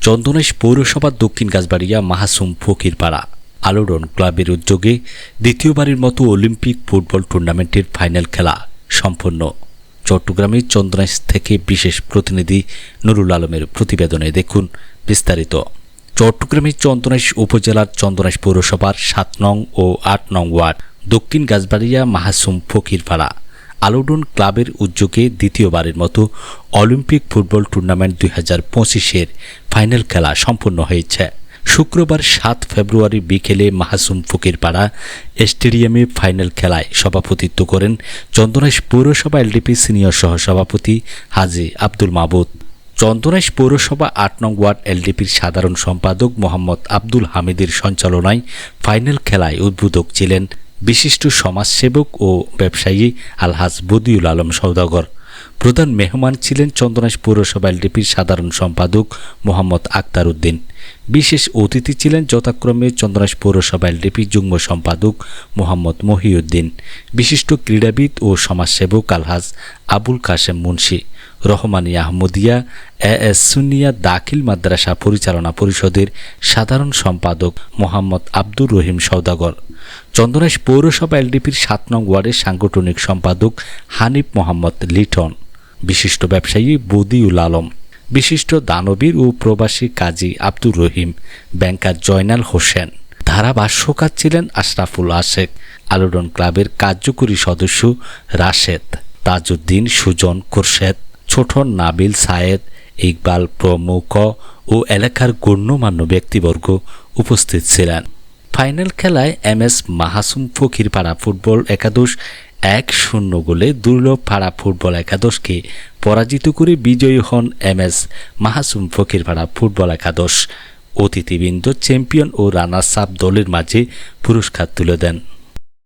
চন্দনেশ পৌরসভা দক্ষিণ গাছবাড়িয়া মাহাসুম ফকিরপাড়া আলোড়ন ক্লাবের উদ্যোগে দ্বিতীয়বারের মতো অলিম্পিক ফুটবল টুর্নামেন্টের ফাইনাল খেলা সম্পন্ন। চট্টগ্রামের চন্দনেশ থেকে বিশেষ প্রতিনিধি নুরুল আলমের প্রতিবেদনে দেখুন বিস্তারিত। চট্টগ্রামের চন্দনেশ উপজেলার চন্দনেশ পৌরসভার সাত নং ও আট নং ওয়ার্ড দক্ষিণ গাছবাড়িয়া মাহাসুম ফকিরপাড়া আলোডন ক্লাবের উদ্যোগে দ্বিতীয়বারের মতো অলিম্পিক ফুটবল টুর্নামেন্ট দুই হাজার পঁচিশের ফাইনাল খেলা সম্পন্ন হয়েছে। শুক্রবার সাত ফেব্রুয়ারি বিকেলে মাহাসুম ফকিরপাড়া স্টেডিয়ামে ফাইনাল খেলায় সভাপতিত্ব করেন চন্দনেশ পৌরসভা এলডিপি সিনিয়র সহসভাপতি হাজি আব্দুল মাবুদ। চন্দনেশ পৌরসভা আট নং ওয়ার্ড এলডিপির সাধারণ সম্পাদক মোহাম্মদ আব্দুল হামিদের সঞ্চালনায় ফাইনাল খেলায় উদ্বোধক ছিলেন বিশিষ্ট সমাজসেবক ও ব্যবসায়ী আলহাজ বদিউল আলম সৌদাগর প্রধান মেহমান ছিলেন চন্দনেশ পৌরসভা এলডিপির সাধারণ সম্পাদক মোহাম্মদ আক্তার উদ্দিন। বিশেষ অতিথি ছিলেন যথাক্রমে চন্দনেশ পৌরসভা এলডিপি যুগ্ম সম্পাদক মোহাম্মদ মহিউদ্দিন। বিশিষ্ট ক্রীড়াবিদ ও সমাজসেবক আলহাজ আবুল কাশেম মুন্সি। রহমানী আহমদিয়া এ এস সুনিয়া দাখিল মাদ্রাসা পরিচালনা পরিষদের সাধারণ সম্পাদক মোহাম্মদ আব্দুর রহিম সৌদাগর চন্দনেশ পৌরসভা এলডিপির সাত নং ওয়ার্ডের সাংগঠনিক সম্পাদক হানিফ মোহাম্মদ লিটন। বিশিষ্ট ব্যবসায়ী বদিউল আলম। বিশিষ্ট দানবীর ও প্রবাসী কাজী আব্দুর রহিম। ব্যাংকার জয়নাল হোসেন। ধারাভাষ্যকার ছিলেন আশরাফুল আশেক। আলোড়ন ক্লাবের কার্যকরী সদস্য রাশেদ। তাজউদ্দিন সুজন কোরশেদ ছোট নাবিল সায়েদ ইকবাল প্রমুখ ও এলাকার গণ্যমান্য ব্যক্তিবর্গ উপস্থিত ছিলেন। ফাইনাল খেলায় M S Mahasum Fakirpara football একাদশ এক শূন্য গোলে দুর্লভ পাড়া ফুটবল একাদশকে পরাজিত করে বিজয়ী হন M S Mahasum Fakirpara football একাদশ। অতিথিবৃন্দ, চ্যাম্পিয়ন ও রানার্স আপ দলের মাঝে পুরস্কার তুলে দেন।